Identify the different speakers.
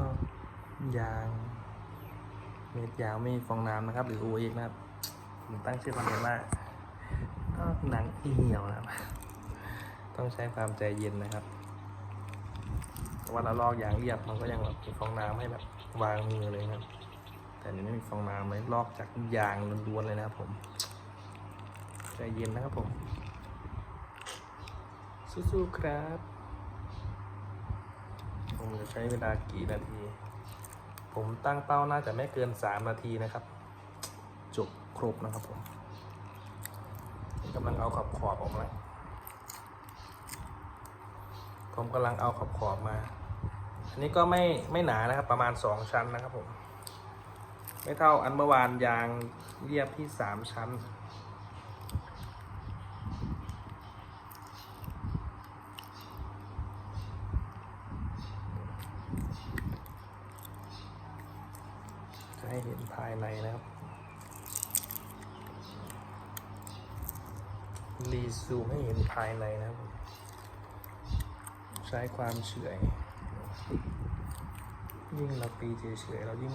Speaker 1: นอกยางเม็ดยาวไม่มีฟองน้ำนะครับ หรือโอเอกนะครับผมตั้งชื่อคอนเทนต์ว่านอกหนังที่เหี่ยวนะครับ ต้องใช้ความใจเย็นนะครับเพราะว่าเราลอกยางเรียบมันก็ยังแบบมีฟองน้ำให้แบบวางมือเลยนะครับ แต่นนี้ไม่มีฟองน้ำเลยลอกจากยางล้วนๆเลยนะครับผม ใจเย็นนะครับผมสู้ๆครับ จะใช้เวลากี่นาที ผมตั้งเป้าน่าจะไม่เกินสามนาทีนะครับ จบครบนะครับผมกำลังเอาขอบขอบออกมาผมกำลังเอาขอบขอบมา อันนี้ก็ไม่ไม่หนานะครับ ประมาณสองชั้นนะครับผม ไม่เท่าอันเมื่อวานยางเรียบที่สามชั้น ให้เห็นภายในนะครับรีซูมให้เห็นภายในนะครับ ใช้ความเฉื่อย ยิ่งเราปีเฉยๆเรายิ่ง